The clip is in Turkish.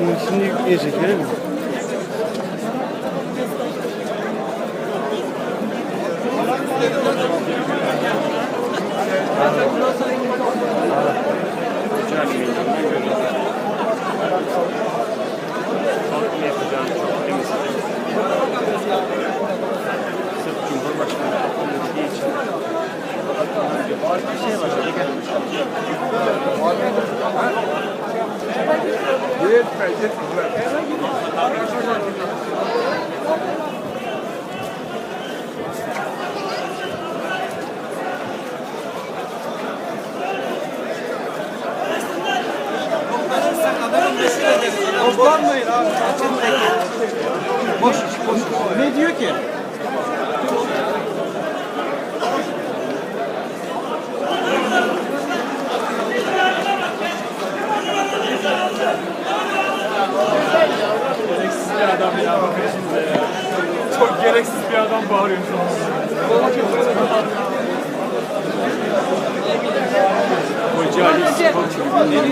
Şimdi, şimdi yiyecek öyle mi? Sırf Cumhurbaşkanı için. Şey. Toplanmayın abi. Boş, boş. Ne diyor ki? Ya ya. Çok gereksiz bir adam bağırıyor şu an. Hoca Ali Kulübü'nün